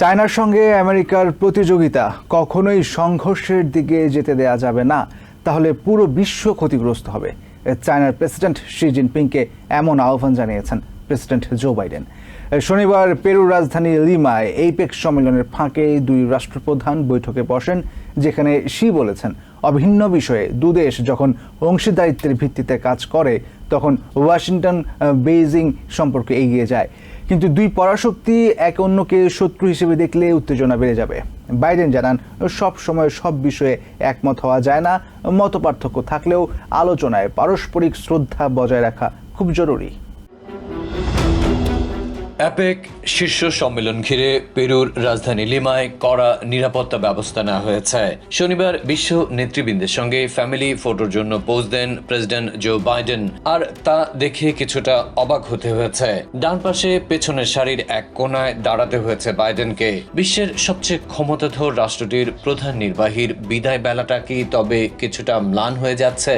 চায়নার সঙ্গে আমেরিকার প্রতিযোগিতা কখনোই সংঘর্ষের দিকে যেতে দেয়া যাবে না। তাহলে পুরো বিশ্ব ক্ষতিগ্রস্ত হবে। চায়নার প্রেসিডেন্ট শি জিনপিংকে এমন আহ্বান জানিয়েছেন প্রেসিডেন্ট জো বাইডেন। শনিবার পেরুর রাজধানী লিমায় এইপেক সম্মেলনের ফাঁকে দুই রাষ্ট্রপ্রধান বৈঠকে বসেন, যেখানে শি বলেছেন, অভিন্ন বিষয়ে দুদেশ যখন অংশীদারিত্বের ভিত্তিতে কাজ করে, তখন ওয়াশিংটন, বেইজিং সম্পর্কে এগিয়ে যায়। কিন্তু দুই পরাশক্তি এক অন্যকে শত্রু হিসেবে দেখলে উত্তেজনা বেড়ে যাবে। বাইডেন জানান, সব সময় সব বিষয়ে একমত হওয়া যায় না। মত পার্থক্য থাকলেও আলোচনায় পারস্পরিক শ্রদ্ধা বজায় রাখা খুব জরুরি। অ্যাপেক শীর্ষ সম্মেলন ঘিরে পেরুর রাজধানী লিমায় কড়া নিরাপত্তা ব্যবস্থা নেওয়া হয়েছে। শনিবার বিশ্ব নেতৃবৃন্দের সঙ্গে ফ্যামিলি ফটোর জন্য পোজ দেন প্রেসিডেন্ট জো বাইডেন, আর তা দেখে কিছুটা অবাক হতে হয়েছে। ডান পাশে পেছনের সারির এক কোনায় দাঁড়াতে হয়েছে বাইডেনকে। বিশ্বের সবচেয়ে ক্ষমতাধর রাষ্ট্রটির প্রধান নির্বাহীর বিদায় বেলাটা কি তবে কিছুটা ম্লান হয়ে যাচ্ছে?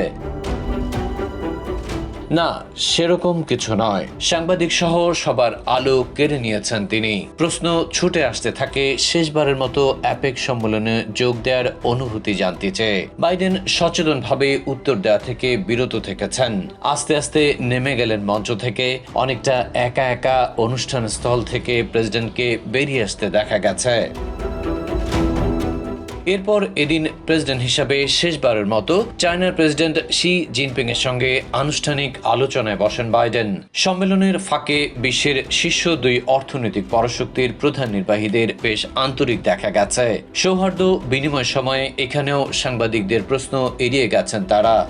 না, সেরকম কিছু নয়। সাংবাদিক সহ সবার আলো কেড়ে নিয়েছেন তিনি। প্রশ্ন ছুটে আসতে থাকে, শেষবারের মতো অ্যাপেক সম্মেলনে যোগ দেওয়ার অনুভূতি জানতে চেয়ে। বাইডেন সচেতনভাবে উত্তর দেওয়া থেকে বিরত থেকেছেন। আস্তে আস্তে নেমে গেলেন মঞ্চ থেকে। অনেকটা একা একা অনুষ্ঠান স্থল থেকে প্রেসিডেন্টকে বেরিয়ে আসতে দেখা গেছে। এরপর এদিন প্রেসিডেন্ট হিসাবে শেষবারের মতো চায়নার প্রেসিডেন্ট শি জিনপিং এর সঙ্গে আনুষ্ঠানিক আলোচনায় বসেন বাইডেন। সম্মেলনের ফাঁকে বিশ্বের শীর্ষ দুই অর্থনৈতিক পরাশক্তির প্রধান নির্বাহীদের বেশ আন্তরিক দেখা গেছে। সৌহার্দ্য বিনিময় সময়ে এখানেও সাংবাদিকদের প্রশ্ন এড়িয়ে গেছেন তারা।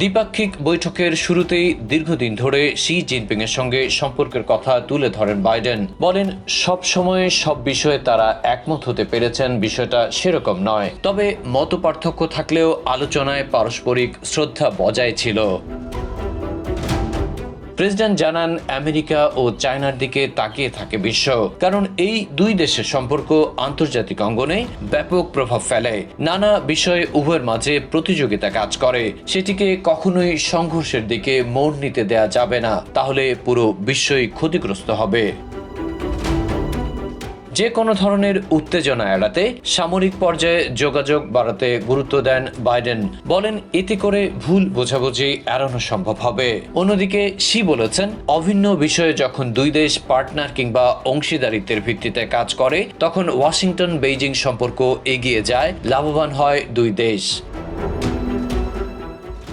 দ্বিপাক্ষিক বৈঠকের শুরুতেই দীর্ঘদিন ধরে শি জিনপিং এর সঙ্গে সম্পর্কের কথা তুলে ধরেন বাইডেন। বলেন সব সময় সব বিষয়ে তারা একমত হতে পেরেছেন, বিষয়টা সেরকম নয়। তবে মত পার্থক্য থাকলেও আলোচনায় পারস্পরিক শ্রদ্ধা বজায় ছিল। প্রেসিডেন্ট জানান আমেরিকা ও চায়নার দিকে তাকিয়ে থাকে বিশ্ব। কারণ এই দুই দেশের সম্পর্ক আন্তর্জাতিক অঙ্গনে ব্যাপক প্রভাব ফেলে। নানা বিষয়ে উভয়ের মাঝে প্রতিযোগিতা কাজ করে। সেটিকে কখনোই সংঘর্ষের দিকে মোড় নিতে দেয়া যাবে না। তাহলে পুরো বিশ্বই ক্ষতিগ্রস্ত হবে। যে কোনো ধরনের উত্তেজনা এড়াতে সামরিক পর্যায়ে যোগাযোগ বাড়াতে গুরুত্ব দেন বাইডেন। বলেন, এতে করে ভুল বোঝাবুঝি এড়ানো সম্ভব হবে। অন্যদিকে, শি বলেছেন, অভিন্ন বিষয়ে যখন দুই দেশ পার্টনার কিংবা অংশীদারিত্বের ভিত্তিতে কাজ করে, তখন ওয়াশিংটন বেইজিং সম্পর্ক এগিয়ে যায়, লাভবান হয় দুই দেশ।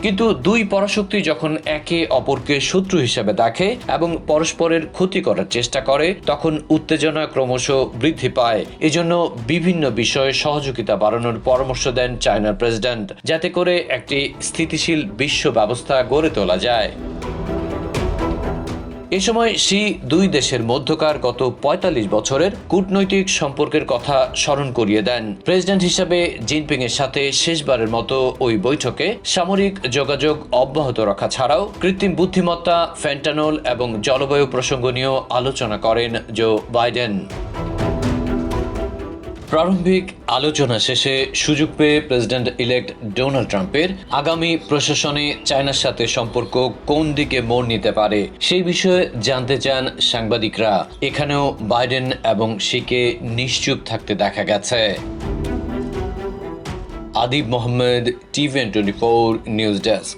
কিন্তু দুই পরাশক্তি যখন একে অপরকে শত্রু হিসেবে দেখে এবং পরস্পরের ক্ষতি করার চেষ্টা করে, তখন উত্তেজনা ক্রমশ বৃদ্ধি পায়। এজন্য বিভিন্ন বিষয়ে সহযোগিতা বাড়ানোর পরামর্শ দেন চায়নার প্রেসিডেন্ট, যাতে করে একটি স্থিতিশীল বিশ্ব ব্যবস্থা গড়ে তোলা যায়। এ সময় সি দুই দেশের মধ্যকার গত ৪৫ বছরের কূটনৈতিক সম্পর্কের কথা স্মরণ করিয়ে দেন। প্রেসিডেন্ট হিসাবে জিনপিং এর সাথে শেষবারের মতো ওই বৈঠকে সামরিক যোগাযোগ অব্যাহত রাখা ছাড়াও কৃত্রিম বুদ্ধিমত্তা, ফ্যান্টানোল এবং জলবায়ু প্রসঙ্গ নিয়েও আলোচনা করেন জো বাইডেন। প্রারম্ভিক আলোচনা শেষে সুযোগ পেয়ে প্রেসিডেন্ট ইলেক্ট ডোনাল্ড ট্রাম্পের আগামী প্রশাসনে চায়নার সাথে সম্পর্ক কোন দিকে মোড় নিতে পারে সেই বিষয়ে জানতে চান সাংবাদিকরা। এখানেও বাইডেন এবং শিকে নিশ্চুপ থাকতে দেখা গেছে। Adib Mohammad টিভেন twenty four news desk.